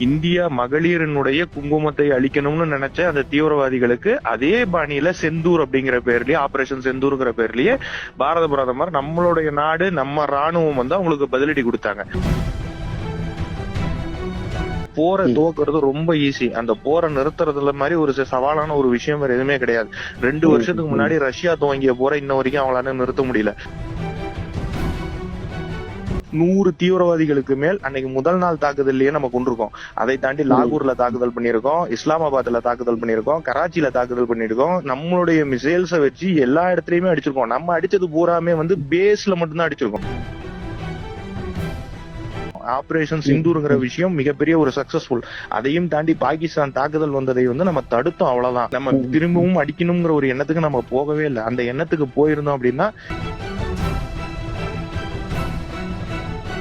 India மகளிரினுடைய குங்குமத்தை அழிக்கணும்னு நினைச்ச அந்த தீவிரவாதிகளுக்கு அதே பாணியில செந்தூர் அப்படிங்கிற பேர்லயே ஆபரேஷன் செந்தூர்ங்கிற பேர்லயே பாரத பிரதமர் நம்மளுடைய நாடு நம்ம ராணுவம் வந்து அவங்களுக்கு பதிலடி கொடுத்தாங்க. போரை துவக்குறது ரொம்ப ஈஸி அந்த போரை நிறுத்துறதுல மாதிரி ஒரு சவாலான ஒரு விஷயம் வேற எதுவுமே கிடையாது. ரெண்டு வருஷத்துக்கு. முன்னாடி ரஷ்யா துவங்கிய போரை இன்ன வரைக்கும் அவங்களால நிறுத்த முடியல. நூறு தீவிரவாதிகளுக்கு மேல் அன்னைக்கு முதல் நாள் தாக்குதல்லயே நம்ம கொண்டிருக்கோம். அதை தாண்டி லாகூர்ல தாக்குதல் பண்ணியிருக்கோம் இஸ்லாமாபாத்ல தாக்குதல் பண்ணியிருக்கோம் கராச்சில தாக்குதல் பண்ணியிருக்கோம். நம்மளுடைய மிசைல்ஸ வச்சு எல்லா இடத்துலயுமே அடிச்சிருக்கோம். நம்ம அடிச்சது பூராமே வந்து பேஸ்ல மட்டும்தான் அடிச்சிருக்கோம். ஆபரேஷன் சிந்தூருங்கிற விஷயம் மிகப்பெரிய ஒரு சக்சஸ்ஃபுல் அதையும் தாண்டி பாகிஸ்தான் தாக்குதல் வந்ததை வந்து நம்ம தடுத்தோம் அவ்வளவுதான். நம்ம. திரும்பவும் அடிக்கணுங்கிற ஒரு எண்ணத்துக்கு நம்ம போகவே இல்லை. அந்த எண்ணத்துக்கு போயிருந்தோம் அப்படின்னா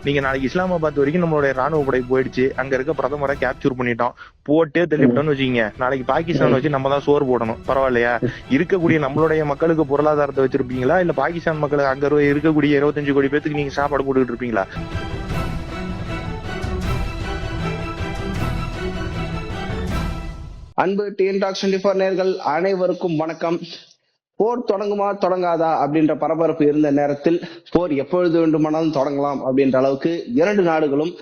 நீங்க நாளைக்கு இஸ்லாமாபாத் வரைக்கும் நம்மளுடைய ராணுவ படை போயிடுச்சு. அங்க இருக்க பிரதமரை கேப்சர் பண்ணிட்டோம். போட்டே தள்ளிவிட்டோம்னு வச்சுக்கீங்க. நாளைக்கு பாகிஸ்தான் வச்சு நம்ம தான் சோறு போடணும். பரவாயில்லையா? இருக்கக்கூடிய நம்மளுடைய மக்களுக்கு பொருளாதாரத்தை வச்சிருப்பீங்களா? இல்ல பாகிஸ்தான் மக்களுக்கு அங்க இருக்கக்கூடிய இருபத்தஞ்சு கோடி பேத்துக்கு நீங்க சாப்பாடு போட்டுக்கிட்டு இருப்பீங்களா? அன்பு டிஎன் டாக்ஸ் டுவெண்ட்டி ஃபோர் நேர்கள் அனைவருக்கும் வணக்கம். போர் தொடங்குமா தொடங்காதா அப்படின்ற பரபரப்பு இருந்த நேரத்தில் போர் எப்பொழுது வேண்டுமானாலும் தொடங்கலாம் அப்படின்ற அளவுக்கு இரண்டு நாடுகளும்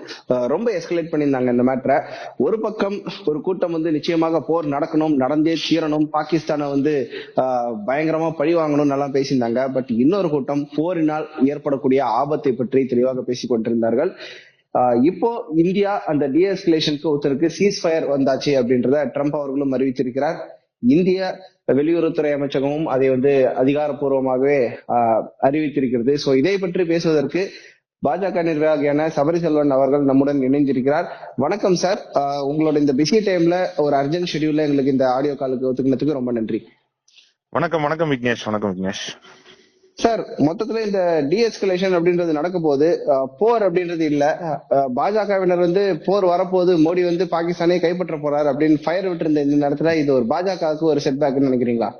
ரொம்ப எஸ்கலேட் பண்ணியிருந்தாங்க இந்த மேட்டரை ஒரு பக்கம் ஒரு கூட்டம் வந்து நிச்சயமாக போர் நடக்கணும் நடந்தே தீரணும் பாகிஸ்தானை வந்து பயங்கரமா பழி வாங்கணும் எல்லாம் பேசியிருந்தாங்க. பட் இன்னொரு கூட்டம் போரினால் ஏற்படக்கூடிய ஆபத்தை பற்றி தெளிவாக பேசிக் கொண்டிருந்தார்கள். இப்போ இந்தியா அந்த டிஎஸ்கலேஷனுக்கு ஒருத்தருக்கு சீஸ் ஃபயர் வந்தாச்சு அப்படின்றத ட்ரம்ப் அவர்களும் அறிவித்திருக்கிறார். இந்திய வெளியுறவுத்துறை அமைச்சகமும் அதை வந்து அதிகாரப்பூர்வமாகவே ஆஹ் அறிவித்திருக்கிறது. சோ இதை பற்றி பேசுவதற்கு பாஜக நிர்வாகியான சபரி செல்வன் அவர்கள் நம்முடன் இணைந்திருக்கிறார். வணக்கம் சார். ஆஹ் உங்களோட இந்த பிஸி டைம்ல ஒரு அர்ஜென்ட் ஷெடியூல்ல எங்களுக்கு இந்த ஆடியோ காலுக்கு ஒத்துக்கினதுக்கு ரொம்ப நன்றி. வணக்கம் வணக்கம் விக்னேஷ் வணக்கம் விக்னேஷ். சார் மொத்தத்துல இந்த டிஎஸ்கலேஷன் அப்படின்றது நடக்க போகுது போர் அப்படின்றது இல்ல. பாஜகவினர் வந்து போர் வரப்போகுது. மோடி வந்து பாகிஸ்தானே கைப்பற்ற போறாரு அப்படின்னு ஃபயர் விட்டு இந்த நேரத்துல இது ஒரு பாஜகவுக்கு ஒரு செட் பேக்னு நினைக்கிறீங்களா?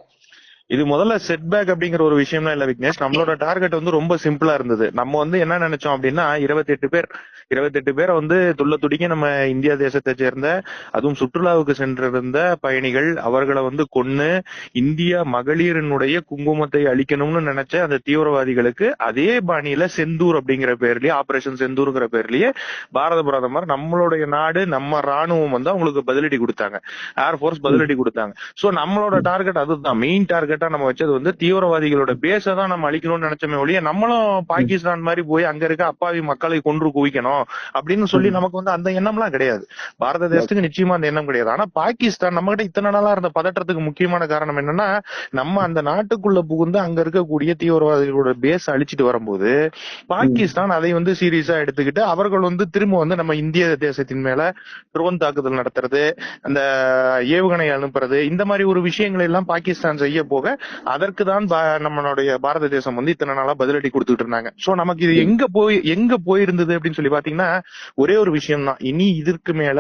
இது முதல்ல செட்பேக் அப்படிங்கிற ஒரு விஷயம்லாம் இல்ல விக்னேஷ். நம்மளோட டார்கெட் வந்து ரொம்ப சிம்பிளா இருந்தது. நம்ம வந்து என்ன நினைச்சோம் அப்படின்னா இருபத்தெட்டு பேர் இருபத்தெட்டு பேரை வந்து துள்ள துடிக்க நம்ம இந்தியா தேசத்தை சேர்ந்த அதுவும் சுற்றுலாவுக்கு சென்றிருந்த பயணிகள் அவர்களை வந்து கொன்னு இந்தியா மகளிரினுடைய குங்குமத்தை அழிக்கணும்னு நினைச்ச அந்த தீவிரவாதிகளுக்கு அதே பாணியில செந்தூர் அப்படிங்கிற பேர்லயே ஆபரேஷன் செந்தூர்ங்கிற பேர்லயே பாரத பிரதமர் நம்மளுடைய நாடு நம்ம ராணுவம் வந்து அவங்களுக்கு பதிலடி கொடுத்தாங்க. ஏர்போர்ஸ் பதிலடி கொடுத்தாங்க. சோ நம்மளோட டார்கெட் அதுதான். மெயின் டார்கெட் டார்கெட்டா நம்ம வச்சது வந்து தீவிரவாதிகளோட பேஸை தான் நம்ம அழிக்கணும்னு நினைச்சோமே ஒழிய நம்மளும் பாகிஸ்தான் மாதிரி போய் அங்க இருக்க அப்பாவி மக்களை கொன்று குவிக்கணும் அப்படின்னு சொல்லி நமக்கு வந்து அந்த எண்ணம்லாம் கிடையாது. பாரத தேசத்துக்கு நிச்சயமா அந்த எண்ணம் கிடையாது. ஆனா பாகிஸ்தான் நம்ம கிட்ட இத்தனை நாளா இருந்த பதற்றத்துக்கு முக்கியமான காரணம் என்னன்னா நம்ம அந்த நாட்டுக்குள்ள புகுந்து அங்க இருக்கக்கூடிய தீவிரவாதிகளோட பேஸ் அழிச்சிட்டு வரும்போது பாகிஸ்தான் அதை வந்து சீரியஸா எடுத்துக்கிட்டு அவர்கள் வந்து திரும்ப வந்து நம்ம இந்திய தேசத்தின் மேல ட்ரோன் தாக்குதல் நடத்துறது அந்த ஏவுகணை அனுப்புறது இந்த மாதிரி ஒரு விஷயங்களை எல்லாம் பாகிஸ்தான் செய்ய போக அதற்கு தான் நம்மளுடைய பாரத தேசம் வந்து இத்தனை நாளா பதிலடி கொடுத்துட்டு இருந்தாங்க. சோ நமக்கு இது எங்க போய் எங்க போயிருந்தது அப்படின்னு சொல்லி பாத்தீங்கன்னா ஒரே ஒரு விஷயம் தான் இனி இதற்கு மேல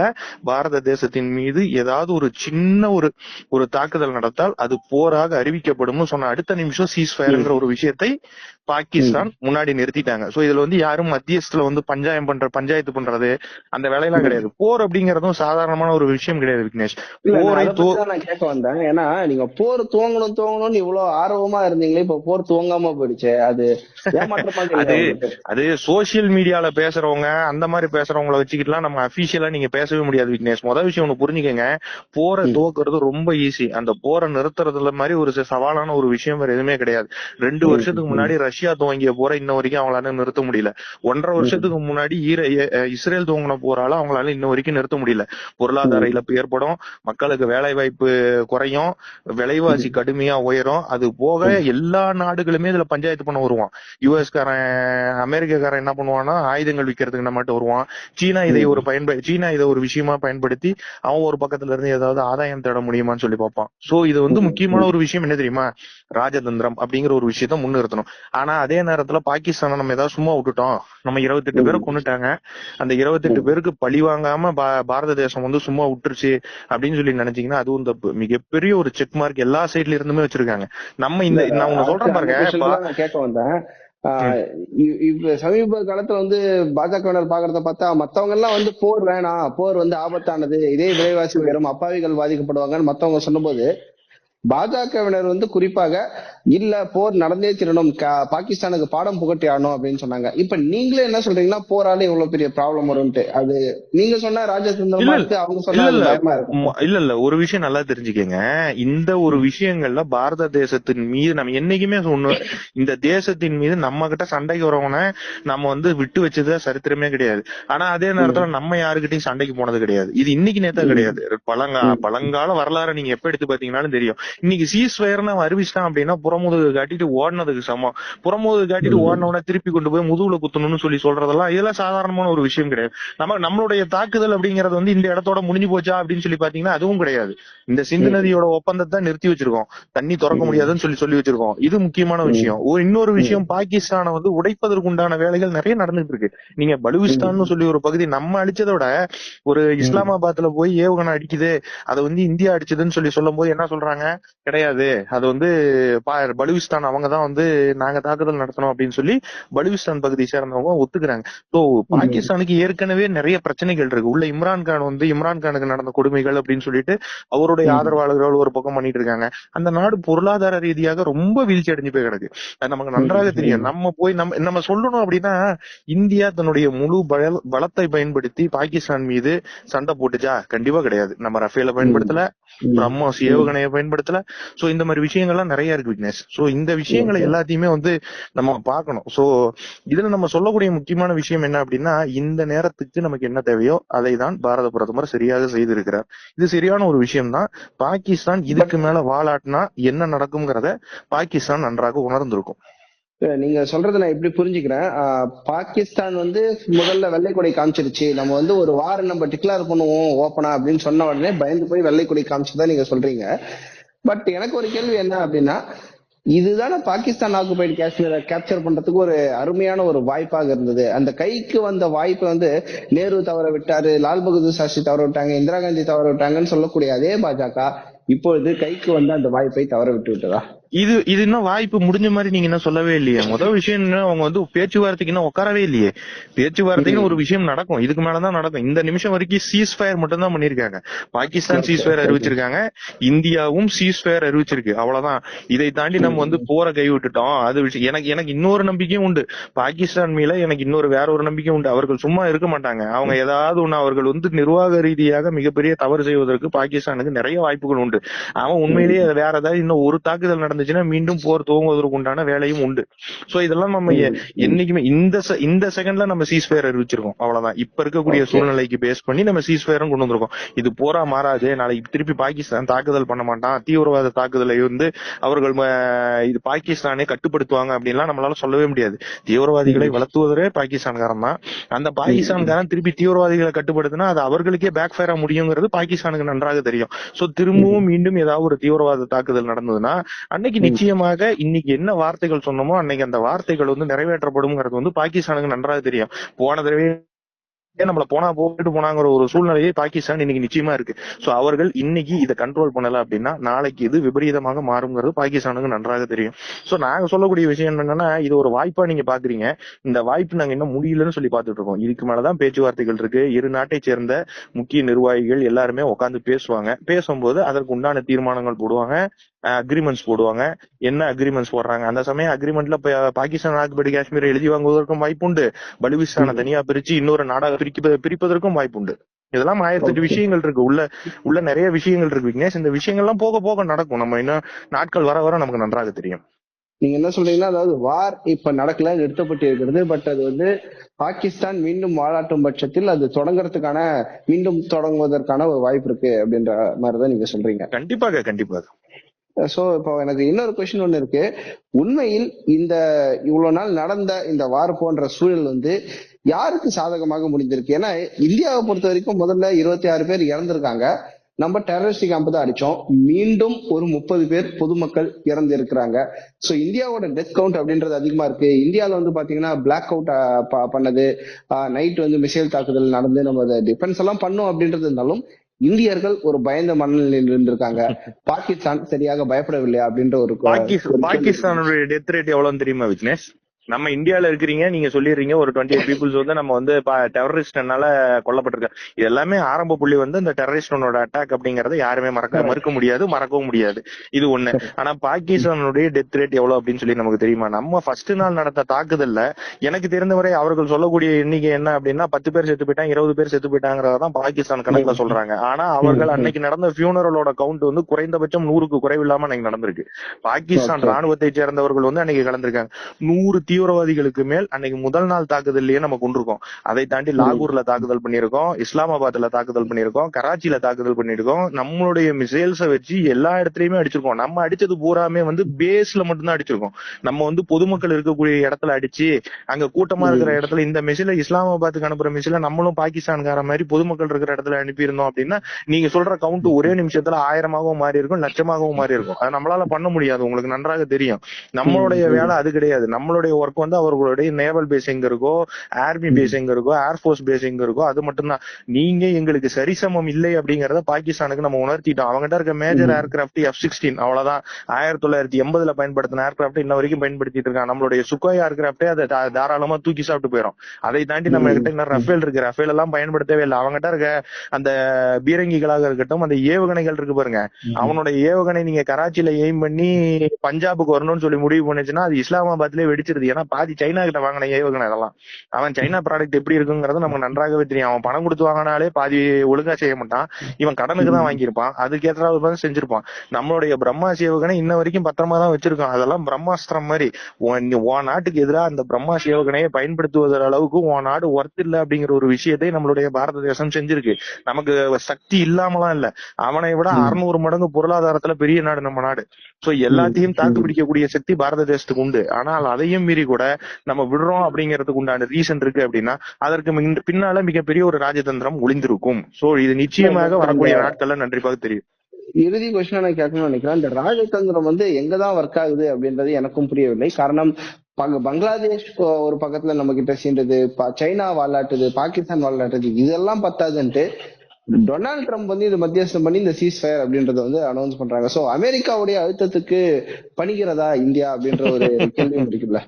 பாரத தேசத்தின் மீது ஏதாவது ஒரு சின்ன ஒரு ஒரு தாக்குதல் நடத்தால் அது போராக அறிவிக்கப்படும் சொன்ன அடுத்த நிமிஷம் சீஸ் ஃபயர்ங்கிற ஒரு விஷயத்தை பாகிஸ்தான் முன்னாடி நிறுத்திட்டாங்க. சோ இதுல வந்து யாரும் மத்தியஸ்துல வந்து பஞ்சாயம் பண்ற பஞ்சாயத்து பண்றது அந்த வேலையெல்லாம் கிடையாது. போர் அப்படிங்கறதும் சாதாரணமான ஒரு விஷயம் கிடையாது விக்னேஷ். போரை கேட்க வந்தேன். ஏன்னா நீங்க போர் துவங்கணும் துவங்கணும்னு இவ்வளவு ஆர்வமா இருந்தீங்களே இப்ப போர் துவங்காம போயிடுச்சு. அது அது. அது சோசியல் மீடியால பேசுறவங்க அந்த மாதிரி பேசுறவங்கள வச்சுக்கிட்டுலாம் நம்ம அபிஷியலா நீங்க பேசவே முடியாது விக்னேஷ். முதல் விஷயம் ஒண்ணு புரிஞ்சுக்கங்க. போரை. துவக்குறது ரொம்ப ஈஸி அந்த போரை நிறுத்துறதுல மாதிரி ஒரு சவாலான ஒரு விஷயம் வேற எதுவுமே கிடையாது. ரெண்டு வருஷத்துக்கு. முன்னாடி ரஷ்யா துவங்கிய போரை இன்ன வரைக்கும் அவங்களால நிறுத்த முடியல. ஒன்றரை வருஷத்துக்கு முன்னாடி இஸ்ரேல் துவங்கின போரால அவங்களால இன்ன வரைக்கும் நிறுத்த முடியல. பொருளாதார. இழப்பு ஏற்படும். மக்களுக்கு வேலை வாய்ப்பு குறையும். விலைவாசி கடுமையா உயரும். அது போக எல்லா நாடுகளுமே இதுல பஞ்சாயத்து பண்ண வருவான். யுஎஸ் காரன் அமெரிக்காக்காரன் என்ன பண்ணுவான்னா ஆயுதங்கள் விக்கிறதுக்கு நம்மகிட்ட வருவான். சீனா இதை ஒரு பயன்ப சீனா இதை ஒரு விஷயமா பயன்படுத்தி அவன் ஒரு பக்கத்துல இருந்து ஏதாவது ஆதாயம் தேட முடியுமான்னு சொல்லி பார்ப்பான். சோ இது வந்து. முக்கியமான ஒரு விஷயம். என்ன தெரியுமா? ராஜதந்திரம் அப்படிங்கிற ஒரு விஷயத்த முன்னிறுத்தணும். ஆனா அதே நேரத்துல பாகிஸ்தானை நம்ம ஏதாவது சும்மா விட்டுட்டோம். நம்ம இருபத்தெட்டு பேரை. கொண்டுட்டாங்க அந்த இருபத்தெட்டு பேருக்கு பழி வாங்காம பாரத தேசம் வந்து சும்மா விட்டுருச்சு அப்படின்னு சொல்லி நினைச்சீங்கன்னா அதுவும் தப்பு மிகப்பெரிய ஒரு செக் மார்க் எல்லா சைட்ல இருந்துமே வச்சிருக்காங்க. நம்ம இந்த நான் உங்க சொல்றேன் பாருங்க கேட்க வந்தேன். சமீப காலத்துல வந்து பாஜகவினர் பாக்குறத பார்த்தா மத்தவங்க எல்லாம் வந்து போர் வேணாம் போர் வந்து ஆபத்தானது இதே விலைவாசி உயரும் அப்பாவிகள் பாதிக்கப்படுவாங்கன்னு மத்தவங்க சொன்னபோது பாஜகவினர் வந்து குறிப்பாக இல்ல போர் நடந்தே தீரணும். பாகிஸ்தானுக்கு பாடம் புகட்டி ஆடணும் அப்படின்னு சொன்னாங்க. இப்ப நீங்களே என்ன சொல்றீங்கன்னா போரால இவ்வளவு பெரிய ப்ராப்ளம் வரும்ட்டு அது நீங்க சொன்னா ராஜதந்திரமா இருக்கு அவங்க சொன்னா இல்ல இல்ல. ஒரு விஷயம் நல்லா தெரிஞ்சுக்கங்க. இந்த ஒரு விஷயங்கள்ல பாரத தேசத்தின் மீது நம்ம என்னைக்குமே சொன்னோம் இந்த தேசத்தின் மீது நம்ம கிட்ட சண்டைக்கு வரவன நம்ம வந்து விட்டு வச்சது சரித்திரமே கிடையாது. ஆனா அதே நேரத்துல நம்ம யாருக்கிட்டையும் சண்டைக்கு போனது கிடையாது. இது இன்னைக்கு நேத்தா கிடையாது. பழங்கா பழங்கால வரலாறு நீங்க எப்ப எடுத்து பாத்தீங்கன்னாலும் தெரியும். இன்னைக்கு சீஸ் ஃபயர்னு அறிவிச்சிட்டான் அப்படின்னா புறமுதுகு காட்டிட்டு ஓடினதுக்கு சமம். புறமுதுகு காட்டிட்டு ஓடினவன திருப்பி கொண்டு போய் முதுகுல குத்தணும்னு சொல்லி சொல்றதெல்லாம் இதெல்லாம் சாதாரணமான ஒரு விஷயம் கிடையாது. நம்ம நம்மளுடைய தாக்குதல் அப்படிங்கறது வந்து இந்த இடத்தோட முடிஞ்சு போச்சா அப்படின்னு சொல்லி பாத்தீங்கன்னா அதுவும் கிடையாது. இந்த சிந்து நதியோட ஒப்பந்தத்தை நிறுத்தி வச்சிருக்கோம். தண்ணி திறக்க முடியாதுன்னு சொல்லி சொல்லி வச்சிருக்கோம். இது முக்கியமான விஷயம். ஒரு இன்னொரு விஷயம் பாகிஸ்தானை வந்து உடைப்பதற்கு உண்டான வேலைகள் நிறைய நடந்துட்டு இருக்கு. நீங்க பலுவிஸ்தான் சொல்லி ஒரு பகுதி நம்ம அடிச்சதை விட ஒரு இஸ்லாமாபாத்ல போய் ஏவுகணை அடிக்குது. அதை வந்து இந்தியா அடிச்சதுன்னு சொல்லி சொல்லும் போது என்ன சொல்றாங்க? கிடையாது. அது வந்து பலுவிஸ்தான் அவங்க தான் வந்து நாங்க தாக்குதல் நடத்தணும் அப்படின்னு சொல்லி பலுவிஸ்தான் பகுதியை சேர்ந்தவங்க ஒத்துக்கிறாங்க. சோ பாகிஸ்தானுக்கு ஏற்கனவே நிறைய பிரச்சனைகள் இருக்கு. உள்ள இம்ரான் கான் வந்து இம்ரான் கானுக்கு நடந்த கொடுமைகள் அப்படின்னு சொல்லிட்டு அவருடைய ஆதரவாளர்கள் ஒரு பக்கம் பண்ணிட்டு இருக்காங்க. அந்த நாடு பொருளாதார ரீதியாக ரொம்ப வீழ்ச்சி அடைஞ்சு போய் கிடக்கு. அது நமக்கு நன்றாக தெரியும். நம்ம போய் நம்ம நம்ம சொல்லணும் அப்படின்னா இந்தியா தன்னுடைய முழு பல- பலத்தை பயன்படுத்தி பாகிஸ்தான் மீது சண்டை போட்டுச்சா? கண்டிப்பா கிடையாது. நம்ம ரஃபேல பயன்படுத்தல. பிரம்மோஸ் ஏவுகணையை பயன்படுத்தல சோ இந்த மாதிரி விஷயங்கள்லாம் நிறைய இருக்கு விக்னேஷ். சோ இந்த விஷயங்களை எல்லாத்தையுமே வந்து நம்ம பார்க்கணும். சோ இதுல நம்ம சொல்லக்கூடிய முக்கியமான விஷயம் என்ன அப்படின்னா இந்த நேரத்துக்கு நமக்கு என்ன தேவையோ அதை தான் பாரத பிரதமர் சரியாக செய்திருக்கிறார். இது சரியான ஒரு விஷயம் தான் பாகிஸ்தான் இதுக்கு மேல வாலாட்டினா என்ன நடக்கும்ங்கிறத பாகிஸ்தான் நன்றாக உணர்ந்திருக்கும். நீங்க சொல்றதை நான் எப்படி புரிஞ்சுக்கிறேன்? பாகிஸ்தான் வந்து முதல்ல வெள்ளை கொடி காமிச்சிருச்சு. நம்ம வந்து ஒரு வாரம் நம்ம டிக்ளேர் பண்ணுவோம் ஓப்பனா அப்படின்னு சொன்ன உடனே பயந்து போய் வெள்ளை கொடி காமிச்சதா நீங்க சொல்றீங்க. பட் எனக்கு ஒரு கேள்வி என்ன அப்படின்னா இதுதானே பாகிஸ்தான் ஆக்குபைடு காஷ்மீரை கேப்சர் பண்றதுக்கு ஒரு அருமையான ஒரு வாய்ப்பாக இருந்தது. அந்த கைக்கு வந்த வாய்ப்பை வந்து நேரு தவற விட்டாரு லால் பகதூர் சாஸ்திரி தவற விட்டாங்க இந்திரா காந்தி தவற விட்டாங்கன்னு சொல்லக்கூடிய அதே பாஜக இப்பொழுது கைக்கு வந்த அந்த வாய்ப்பை தவற விட்டு விட்டதா? இது இது இன்னும் வாய்ப்பு முடிஞ்ச மாதிரி நீங்க என்ன சொல்லவே இல்லையே. முதல் விஷயம் என்ன அவங்க வந்து பேச்சுவார்த்தைக்கு இன்னும் உட்காரவே இல்லையே. பேச்சுவார்த்தைக்கு ஒரு விஷயம் நடக்கும். இதுக்கு மேலதான் நடக்கும். இந்த நிமிஷம் வரைக்கும் சீஸ் ஃபயர் மட்டும் தான் பண்ணிருக்காங்க பாகிஸ்தான் சீஸ் ஃபயர் அறிவிச்சிருக்காங்க. இந்தியாவும் சீஸ் ஃபயர் அறிவிச்சிருக்கு. அவ்வளவுதான். இதை தாண்டி நம்ம வந்து போற கை விட்டுட்டோம் அது விஷயம். எனக்கு எனக்கு இன்னொரு நம்பிக்கையும் உண்டு. பாகிஸ்தான் மேல எனக்கு இன்னொரு வேற ஒரு நம்பிக்கை உண்டு. அவர்கள் சும்மா இருக்க மாட்டாங்க. அவங்க ஏதாவது ஒண்ணு அவர்கள் வந்து நிர்வாக ரீதியாக மிகப்பெரிய தவறு செய்வதற்கு பாகிஸ்தானுக்கு நிறைய வாய்ப்புகள் உண்டு. அவன் உண்மையிலேயே வேற ஏதாவது இன்னும் ஒரு தாக்குதல் நடந்துச்சுன்னா மீண்டும் போர் துவங்குவதற்கு உண்டான வேலையும் உண்டு. சோ இதெல்லாம் நம்ம என்னைக்குமே இந்த இந்த செகண்ட்ல நம்ம சீஸ் ஃபயர் அறிவிச்சிருக்கோம். அவ்வளவுதான். இப்ப இருக்கக்கூடிய சூழ்நிலைக்கு பேஸ் பண்ணி நம்ம சீஸ் ஃபயரும் கொண்டு வந்திருக்கோம். இது போரா மாறாது. நாளைக்கு திருப்பி பாகிஸ்தான் தாக்குதல் பண்ண மாட்டான். தீவிரவாத தாக்குதலை வந்து அவர்கள் இது பாகிஸ்தானே கட்டுப்படுத்துவாங்க அப்படின்லாம் நம்மளால சொல்லவே முடியாது. தீவிரவாதிகளை வளர்த்துவதே பாகிஸ்தான்காரன் தான். அந்த பாகிஸ்தான்காரன் திருப்பி தீவிரவாதிகளை கட்டுப்படுத்தினா அது அவர்களுக்கே பேக் ஃபயரா முடியுங்கிறது பாகிஸ்தானுக்கு நன்றாக தெரியும். சோ திரும்பவும் மீண்டும் ஏதாவது ஒரு தீவிரவாத தாக்குதல் நடந்ததுன்னா அன்னைக்கு நிச்சயமாக இன்னைக்கு என்ன வார்த்தைகள் சொன்னோமோ அன்னைக்கு அந்த வார்த்தைகள் வந்து நிறைவேற்றப்படும்ங்கிறது வந்து பாகிஸ்தானுக்கு நன்றாக தெரியும். போன தடவை நம்மள போனா போயிட்டு போனாங்கிற ஒரு சூழ்நிலையே பாகிஸ்தான் இன்னைக்கு நிச்சயமா இருக்கு. சோ அவர்கள் இன்னைக்கு இதை கண்ட்ரோல் பண்ணல அப்படின்னா நாளைக்கு இது விபரீதமாக மாறுங்கிறது பாகிஸ்தானுக்கு நன்றாக தெரியும். சோ நாங்க சொல்லக்கூடிய விஷயம் என்னன்னா இது ஒரு வாய்ப்பா நீங்க பாக்குறீங்க. இந்த வாய்ப்பு நாங்க இன்னும் முடியலன்னு சொல்லி பாத்துட்டு இருக்கோம். இதுக்கு மேலதான் பேச்சுவார்த்தைகள் இருக்கு. இரு நாட்டை சேர்ந்த முக்கிய நிர்வாகிகள் எல்லாருமே உட்கார்ந்து பேசுவாங்க. பேசும்போது அதற்கு உண்டான தீர்மானங்கள் போடுவாங்க. அக்ரிமெண்ட்ஸ் போடுவாங்க. என்ன அக்ரிமெண்ட்ஸ் போடுறாங்க? அந்த சமயம் அக்ரிமெண்ட்ல பாகிஸ்தான் ஆக்குபடி காஷ்மீர் எழுதி வாங்குவதற்கும் வாய்ப்புண்டு. பலுவிஸ்தானை தனியா பிரிச்சு இன்னொரு நாடாக பிரிக்க பிரிப்பதற்கும் வாய்ப்புண்டு. இதெல்லாம் ஆயிரத்தி எட்டு. விஷயங்கள் இருக்கு உள்ள உள்ள நிறைய விஷயங்கள் இருக்கு விக்னேஷ். இந்த விஷயங்கள்லாம் போக போக நடக்கும். நம்ம இன்னும் நாட்கள் வர வர நமக்கு நன்றாக தெரியும். நீங்க என்ன சொல்றீங்கன்னா அதாவது வார் இப்ப நடக்கல நிறுத்தப்பட்டு இருக்கிறது. பட் அது வந்து பாகிஸ்தான் மீண்டும் வாழாட்டும் பட்சத்தில் அது தொடங்குறதுக்கான மீண்டும் தொடங்குவதற்கான ஒரு வாய்ப்பு இருக்கு அப்படின்ற மாதிரிதான் நீங்க சொல்றீங்க. கண்டிப்பாக கண்டிப்பாக. சோ இப்போ எனக்கு இன்னொரு கொஸ்டின் ஒண்ணு இருக்கு. உண்மையில் இந்த இவ்வளவு நாள் நடந்த இந்த வார் போன்ற சூழல் வந்து யாருக்கு சாதகமாக முடிந்திருக்கு? ஏன்னா இந்தியாவை பொறுத்த வரைக்கும் முதல்ல இருபத்தி ஆறு பேர் இறந்திருக்காங்க. நம்ம டெரரிஸ்ட் கேம்ப் தான் அடிச்சோம். மீண்டும் ஒரு முப்பது பேர் பொதுமக்கள் இறந்து இருக்கிறாங்க சோ இந்தியாவோட டெத் கவுண்ட் அப்படின்றது அதிகமா இருக்கு. இந்தியால வந்து பாத்தீங்கன்னா பிளாக் அவுட் பண்ணது. நைட் வந்து மிசைல் தாக்குதல் நடந்து நம்ம டிஃபென்ஸ் எல்லாம் பண்ணோம் அப்படின்றது இருந்தாலும் இந்தியர்கள் ஒரு பயந்த மனநிலையில் இருந்திருக்காங்க. பாகிஸ்தான் சரியாக பயப்படவில்லை அப்படின்ற ஒரு பாகிஸ்தான் பாகிஸ்தானுடைய டெத் ரேட் எவ்வளவுன்னு தெரியுமா விக்னேஷ்? நம்ம இந்தியால இருக்கிறீங்க நீங்க சொல்லிடுறீங்க ஒரு டுவெண்ட்டி எயிட் பீப்புள்ஸ் வந்து நம்ம வந்து டெரரிஸ்ட்னால கொல்லப்பட்டிருக்க இது எல்லாமே ஆரம்ப புள்ளி வந்து இந்த டெரரிஸ்டனோட அட்டாக் அப்படிங்கறத யாருமே மறக்க மறுக்க முடியாது மறக்கவும் முடியாது. இது ஒண்ணு. ஆனா பாகிஸ்தானுடைய டெத் ரேட் எவ்வளவு அப்படின்னு சொல்லி நமக்கு தெரியுமா? நம்ம ஃபர்ஸ்ட் நாள் நடந்த தாக்குதல்ல எனக்கு தெரிந்தவரை அவர்கள் சொல்லக்கூடிய எண்ணிக்கை என்ன அப்படின்னா பத்து பேர் செத்து போயிட்டாங்க இருபது பேர் செத்து போயிட்டாங்கிறதான் பாகிஸ்தான் கணக்குல சொல்றாங்க. ஆனா அவர்கள் அன்னைக்கு நடந்த ஃபியூனரலோட கவுண்ட் வந்து குறைந்தபட்சம் நூறுக்கு குறைவில்லாம அன்னைக்கு நடந்திருக்கு. பாகிஸ்தான். ராணுவத்தை சேர்ந்தவர்கள் வந்து அன்னைக்கு கலந்திருக்காங்க. நூறு தீவிரவாதிகளுக்கு மேல் அன்னைக்கு முதல் நாள் தாக்குதல்லயே நம்ம கொண்டிருக்கோம். அதை தாண்டி லாகூர்ல தாக்குதல் பண்ணியிருக்கோம் இஸ்லாமாபாத்ல தாக்குதல் பண்ணியிருக்கோம் கராச்சியில தாக்குதல் பண்ணியிருக்கோம். நம்மளுடைய மிசைல்ஸ வச்சு எல்லா இடத்துலயுமே அடிச்சிருக்கோம். நம்ம அடிச்சது பூராமே வந்து பேஸ்ல மட்டும்தான் அடிச்சிருக்கோம். நம்ம வந்து பொதுமக்கள் இருக்கக்கூடிய இடத்துல அடிச்சு அங்க கூட்டமா இருக்கிற இடத்துல இந்த மிசில இஸ்லாமாபாத்துக்கு அனுப்புற மிசில நம்மளும் பாகிஸ்தான்கார மாதிரி பொதுமக்கள் இருக்கிற இடத்துல அனுப்பியிருந்தோம் அப்படின்னா நீங்க சொல்ற கவுண்ட் ஒரே நிமிஷத்துல ஆயிரமாகவும் மாறி இருக்கும் லட்சமாகவும் மாறி இருக்கும் அது நம்மளால பண்ண முடியாது. உங்களுக்கு நன்றாக தெரியும். நம்மளுடைய. வேலை அது கிடையாது. நம்மளுடைய ஒர்க் வந்து அவர்களுடைய நேவல் பேஸ் எங்க இருக்கோ ஆர்மி பேஸ் எங்க இருக்கோ ஏர்ஃபோர்ஸ் பேஸ் எங்க இருக்கோ அது மட்டும்தான். நீங்க எங்களுக்கு சரிசமம் இல்லை அப்படிங்கறத பாகிஸ்தானுக்கு நம்ம உணர்த்திட்டோம். அவங்ககிட்ட இருக்க மேஜர் ம். ஏர்கிராஃப்ட் எஃப் சிக்ஸ்டீன் அவ்வளவுதான். ஆயிரத்தி தொள்ளாயிரத்தி எண்பதுல பயன்படுத்தின ஏர்கிராஃப்ட் இன்ன வரைக்கும் பயன்படுத்திட்டு இருக்காங்க. நம்மளுடைய சுக்கோய் ஏர்கிராஃப்டே அதை தாராளமா தூக்கி சாப்பிட்டு போயிடும் அதை தாண்டி நம்ம. கிட்ட இன்னும் ரஃபேல் இருக்கு. ரஃபேல் எல்லாம் பயன்படுத்தவே இல்லை. அவங்ககிட்ட இருக்க அந்த பீரங்கிகளாக இருக்கட்டும் அந்த ஏவுகணைகள் இருக்கு பாருங்க. அவனோட ஏவுகணை நீங்க கராச்சியில எய்ம் பண்ணி பஞ்சாபுக்கு வரணும்னு சொல்லி முடிவு பண்ணுச்சுன்னா அது இஸ்லாமாபாத்லயே வெடிச்சிருது. ஏன்னா பாதி சைனா கிட்ட வாங்கின ஏவுகணை அதெல்லாம். அவன் சைனா ப்ராடக்ட் எப்படி இருக்குங்கிறது நமக்கு நன்றாகவே தெரியும். அவன் பணம் கொடுத்து வாங்கினாலே பாதி ஒழுங்கா செய்ய மாட்டான். இவன் கடனுக்கு தான் வாங்கியிருப்பான். அதுக்கேற்றாவது தான் செஞ்சிருப்பான். நம்மளுடைய பிரம்மாஸ் ஏவுகணை இன்ன வரைக்கும் பத்திரமா தான் வச்சிருக்கான். அதெல்லாம் பிரம்மாஸ்திரம் மாதிரி. உன் நாட்டுக்கு எதிராக அந்த பிரம்மாஸ் ஏவுகணையை பயன்படுத்துவதற்கு அளவுக்கு உன் நாடு ஒர்த் இல்ல அப்படிங்கிற ஒரு விஷயத்தை நம்மளுடைய பாரத தேசம் செஞ்சிருக்கு. நமக்கு சக்தி இல்லாமலாம் இல்ல. அவனை விட. அறுநூறு மடங்கு பொருளாதாரத்துல பெரிய நாடு நம்ம நாடு. சோ எல்லாத்தையும் தாக்கு பிடிக்கக்கூடிய சக்தி பாரத தேசத்துக்கு உண்டு. ஆனால் அதையும் மீறி கூட நம்ம விடுறோம் அப்படிங்கிறதுக்கு உண்டான ரீசன் இருக்கு அப்படின்னா அதற்கு பின்னால மிகப்பெரிய ஒரு ராஜதந்திரம் ஒளிந்திருக்கும். சோ இது நிச்சயமாக வரக்கூடிய நாட்கள்ல நன்றிப்பாக தெரியும். இறுதி கொஸ்டின் நான் கேட்கணும்னு நினைக்கிறேன். இந்த ராஜதந்திரம் வந்து எங்கதான் ஒர்க் ஆகுது அப்படின்றது எனக்கும் புரியவில்லை. காரணம் பங்க- பங்களாதேஷ் ஒரு பக்கத்துல நம்ம கிட்ட சீண்டது சைனா வாலாட்டுது பாகிஸ்தான் வாலாட்டுது இதெல்லாம் பத்தாதுன்ட்டு டொனால்ட் ட்ரம்ப் வந்து இது மத்தியஸ்தம் பண்ணி இந்த சீஸ் ஃபயர் அப்படின்றத வந்து அனௌன்ஸ் பண்றாங்க. சோ அமெரிக்காவுடைய அழுத்தத்துக்கு பணிகிறதா இந்தியா அப்படின்ற ஒரு கேள்வியும் இருக்குல்ல.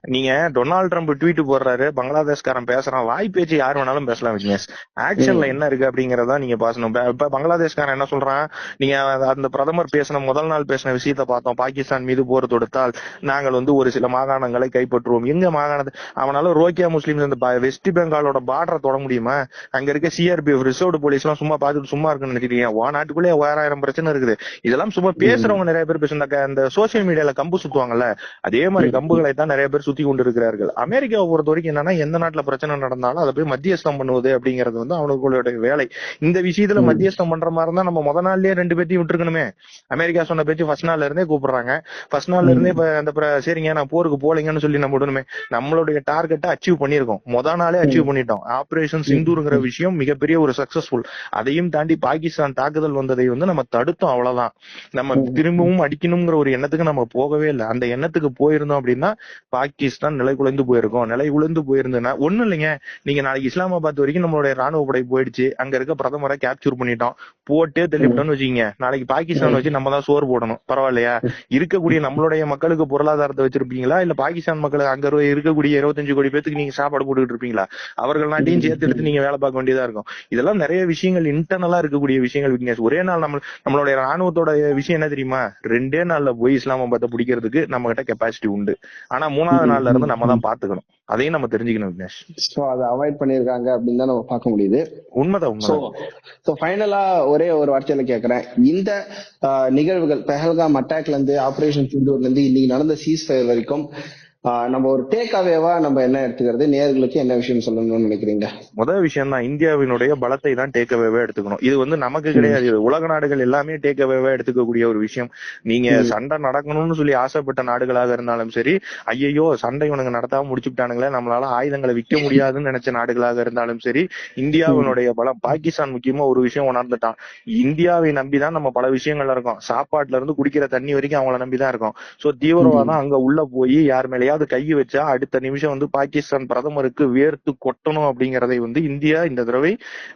நீங்க டொனால்ட் ட்ரம்ப் ட்வீட் போடுறாரு பங்களாதேஷ்காரன் பேசுறான் வாய் பேச்சு யார் வேணாலும் பேசலாம் விக்னேஷ் ஆக்ஷன்ல என்ன இருக்கு அப்படிங்கறத நீங்க பாசணும் இப்ப- பங்களாதேஷ்காரன் என்ன சொல்றான்? நீங்க அந்த பிரதமர் பேசின முதல் நாள் பேசின விஷயத்த பார்த்தோம். பாகிஸ்தான் மீது போர் தொடுத்தால் நாங்கள் வந்து ஒரு சில மாகாணங்களை கைப்பற்றுவோம். எங்க மாகாணத்தை? அவனால ரோக்கியா முஸ்லிம்ஸ் இந்த ப- வெஸ்ட் பெங்காலோட பார்டரை தொட முடியுமா? அங்க இருக்க சிஆர்பிஎஃப் ரிசர்வ்டு போலீஸ் எல்லாம் சும்மா பார்த்துட்டு சும்மா இருக்குன்னு நினைச்சிருக்கீங்க வா நாட்டுக்குள்ளே ஓராயிரம் பிரச்சனை இருக்குது. இதெல்லாம் சும்மா பேசுறவங்க நிறைய பேர் பேசுறாங்க இந்த சோசியல் மீடியால கம்பு சுத்துவாங்கல்ல? அதே மாதிரி கம்புகளை தான் நிறைய பேர் சுத்தி கொண்டு இருக்கிறார்கள் அமெரிக்காவை பொறுத்த வரைக்கும் என்னன்னா எந்த நாட்டுல பிரச்சனை நடந்தாலும் அதை போய் மத்தியஸ்தம் பண்ணுவது அப்படிங்கிறது வந்து அவனுங்களுடைய வேலை. இந்த விஷயத்துல. மத்தியஸ்தம் பண்ற மாதிரி இருந்தா நம்ம முத நாள்லயே ரெண்டு பேர்த்தையும் விட்டுருக்கணுமே. அமெரிக்கா சொன்ன பேச்சு ஃபர்ஸ்ட் நாள்ல இருந்தே கூப்பிடுறாங்க. ஃபர்ஸ்ட் நாள்ல இருந்தே இப்ப அந்த பிர- சரிங்க நான் போருக்கு போலீங்கன்னு சொல்லி நம்ம விடணுமே. நம்மளுடைய டார்கெட்டை அச்சீவ் பண்ணிருக்கோம் முத நாளே அச்சீவ் பண்ணிட்டோம். ஆபரேஷன் சிந்தூருங்கிற விஷயம் மிகப்பெரிய ஒரு சக்சஸ்ஃபுல் அதையும் தாண்டி பாகிஸ்தான் தாக்குதல் வந்ததை வந்து நம்ம தடுத்தோம் அவ்வளவுதான். நம்ம திரும்பவும் அடிக்கணுங்கிற ஒரு எண்ணத்துக்கு நம்ம போகவே இல்லை. அந்த எண்ணத்துக்கு போயிருந்தோம் அப்படின்னா பாகிஸ்தான் நிலை குலைந்து போயிருக்கும். நிலை குலைந்து போயிருந்ததுன்னா ஒண்ணும் இல்லைங்க. நீங்க நாளைக்கு இஸ்லாமாபாத் வரைக்கும் நம்மளுடைய ராணுவ படை போயிடுச்சு. அங்க இருக்க பிரதமரை கேப்சர் பண்ணிட்டோம். போட்டே தள்ளிவிட்டோம்னு வச்சுக்கீங்க. நாளைக்கு பாகிஸ்தான் வச்சு நம்ம தான் சோறு போடணும். பரவாயில்லையா? இருக்கக்கூடிய நம்மளுடைய மக்களுக்கு பொருளாதாரத்தை வச்சிருப்பீங்களா? இல்ல பாகிஸ்தான் மக்களுக்கு அங்க இரு- இருக்கக்கூடிய இருபத்தஞ்சு கோடி பேத்துக்கு நீங்க சாப்பாடு போட்டுக்கிட்டு இருப்பீங்களா? அவர்கள் நாட்டையும் சேர்த்து எடுத்து நீங்க வேலை பார்க்க வேண்டியதா இருக்கும். இதெல்லாம் நிறைய விஷயங்கள் இன்டர்னலா இருக்கக்கூடிய விஷயங்கள் விக்னேஷ் ஒரே நாள் நம்ம நம்மளுடைய ராணுவத்தோட விஷயம் என்ன தெரியுமா? ரெண்டே நாள்ல போய் இஸ்லாமாபாத்தை பிடிக்கிறதுக்கு நம்ம கிட்ட கெப்பாசிட்டி உண்டு. ஆனா மூணாவது நாள்ல இருந்து நம்ம தான் பாத்துக்கணும் அதையும் நம்ம தெரிஞ்சுக்கணும் விக்னேஷ். சோ அதை அவாய்ட் பண்ணிருக்காங்க அப்படின்னு தான் நம்ம பார்க்க முடியுது. உண்மைதான் சோ உண்மைதான் சோ ஃபைனலா ஒரே ஒரு வார்த்தையில கேக்குறேன். இந்த நிகழ்வுகள் பெஹல்காம் அட்டாக்ல இருந்து ஆபரேஷன் சிந்தூர்ல இருந்து இன்னைக்கு நடந்த சீஸ் ஃபயர் வரைக்கும் நம்ம ஒரு டேக் அவேவா நம்ம என்ன எடுத்துக்கிறது? நேர்களுக்கு என்ன விஷயம் சொல்லணும்னு நினைக்கிறீங்க? முதல் விஷயம் தான் இந்தியாவினுடைய பலத்தை தான் டேக் அவேவா எடுத்துக்கணும். இது வந்து நமக்கு கிடையாது. உலக நாடுகள் எல்லாமே டேக் அவேவா எடுத்துக்கக்கூடிய ஒரு விஷயம். நீங்க. சண்டை நடக்கணும்னு சொல்லி ஆசைப்பட்ட நாடுகளாக இருந்தாலும் சரி ஐயையோ சண்டை இவனுங்க நடத்தாம முடிச்சுட்டானுங்களே நம்மளால ஆயுதங்களை விற்க முடியாதுன்னு நினைச்ச நாடுகளாக இருந்தாலும் சரி இந்தியாவினுடைய பலம் பாகிஸ்தான் முக்கியமா ஒரு விஷயம் உணர்ந்துட்டான். இந்தியாவை நம்பிதான் நம்ம பல விஷயங்கள்ல இருக்கோம். சாப்பாட்டுல இருந்து குடிக்கிற தண்ணி வரைக்கும் அவங்கள நம்பிதான் இருக்கோம். சோ தீவிரவாதம் அங்க உள்ள போய் யார் மேலயாவது எங்கேயாவது கை வச்சா அடுத்த நிமிஷம் வந்து பாகிஸ்தான் பிரதமருக்கு வேர்த்து கொட்டணும் அப்படிங்கறதை வந்து இந்தியா இந்த தடவை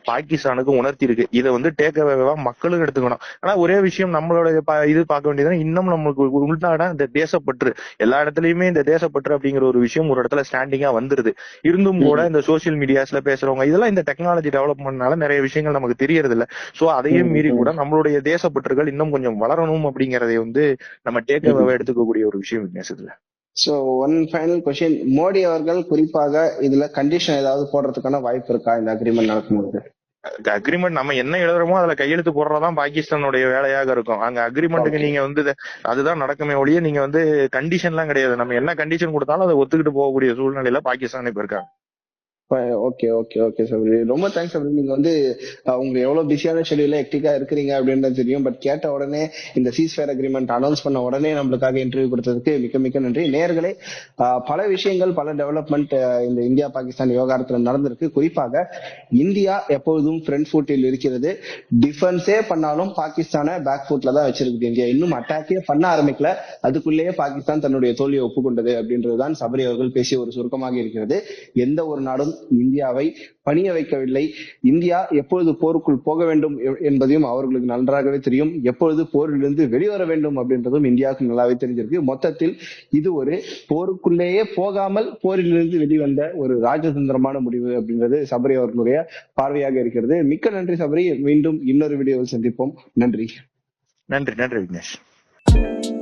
பாகிஸ்தானுக்கு உணர்த்தி இருக்கு இதை வந்து டேக் அவேவா மக்களும் எடுத்துக்கணும். ஆனா ஒரே விஷயம் நம்மளோட இது பார்க்க வேண்டியது இன்னும் நம்மளுக்கு உள்நாடா இந்த தேசப்பற்று. எல்லா இடத்துலயுமே இந்த தேசப்பற்று அப்படிங்கிற ஒரு விஷயம் ஒரு இடத்துல ஸ்டாண்டிங்கா வந்துருது. இருந்தும் கூட இந்த சோசியல் மீடியாஸ்ல பேசுறவங்க இதெல்லாம் இந்த டெக்னாலஜி டெவலப்மெண்ட்னால நிறைய விஷயங்கள் நமக்கு தெரியறது இல்ல சோ அதையும் மீறி கூட நம்மளுடைய தேசப்பற்றுகள் இன்னும் கொஞ்சம் வளரணும் அப்படிங்கறதை வந்து நம்ம டேக் அவேவா எடுத்துக்கக்கூடிய ஒரு விஷயம் Vignesh so one final question Modi அவர்கள் குறிப்பாக இதுல கண்டிஷன் ஏதாவது போடுறதுக்கான வாய்ப்பு இருக்கா இந்த அக்ரிமெண்ட் நடக்கும்போது? அக்ரிமெண்ட் நம்ம என்ன எழுதுறோமோ அதுல கையெழுத்து போடுறதுதான் பாகிஸ்தானுடைய வேலையாக இருக்கும். அங்க அக்ரிமெண்ட்டுக்கு. நீங்க வந்து அதுதான் நடக்குமே ஒழிய நீங்க வந்து கண்டிஷன் எல்லாம் கிடையாது. நம்ம என்ன கண்டிஷன் கொடுத்தாலும் அதை ஒத்துக்கிட்டு போகக்கூடிய சூழ்நிலையில பாகிஸ்தான் இப்ப இருக்காங்க. ஓகே ஓகே ஓகே சபரி ரொம்ப தேங்க்ஸ் சபரி நீங்க வந்து அவங்க எவ்வளவு பிஸியான ஷெடியூல எக்டிக்கா இருக்கிறீங்க அப்படின்றது தெரியும். பட் கேட்ட உடனே இந்த சீஸ்ஃபேர் அக்ரிமெண்ட் அனௌன்ஸ் பண்ண உடனே நம்மளுக்காக இன்டர்வியூ கொடுத்ததுக்கு மிக்க மிக்க நன்றி. நேர்களே பல விஷயங்கள் பல டெவலப்மெண்ட் இந்த இந்தியா பாகிஸ்தான் விவகாரத்துல நடந்திருக்கு. குறிப்பாக இந்தியா எப்பொழுதும் ஃப்ரண்ட் ஃபுட்டில் இருக்கிறது. டிஃபென்ஸே பண்ணாலும் பாகிஸ்தானை பேக் ஃபுட்ல தான் வச்சிருக்குது இந்தியா. இன்னும் அட்டாக்கே பண்ண ஆரம்பிக்கல. அதுக்குள்ளேயே பாகிஸ்தான் தன்னுடைய தோல்வியை ஒப்புக்கொண்டது அப்படின்றதுதான் சபரி அவர்கள் பேசிய ஒரு சுருக்கமாக இருக்கிறது. எந்த ஒரு நாடும் இந்தியாவை பணிய வைக்கவில்லை. இந்தியா எப்பொழுது போருக்குள் போக வேண்டும் என்பதையும் அவர்களுக்கு நன்றாகவே தெரியும். எப்பொழுது போரிலிருந்து வெளிவர வேண்டும் அப்படின்றதும் இந்தியாவுக்கு நல்லாவே தெரிஞ்சிருக்கு. மொத்தத்தில் இது ஒரு போருக்குள்ளேயே போகாமல் போரிலிருந்து வெளிவந்த ஒரு ராஜதந்திரமான முடிவு அப்படின்றது சபரி அவர்களுடைய பார்வையாக இருக்கிறது. மிக்க நன்றி சபரி. மீண்டும் இன்னொரு வீடியோவில் சந்திப்போம். நன்றி. நன்றி நன்றி விக்னேஷ்.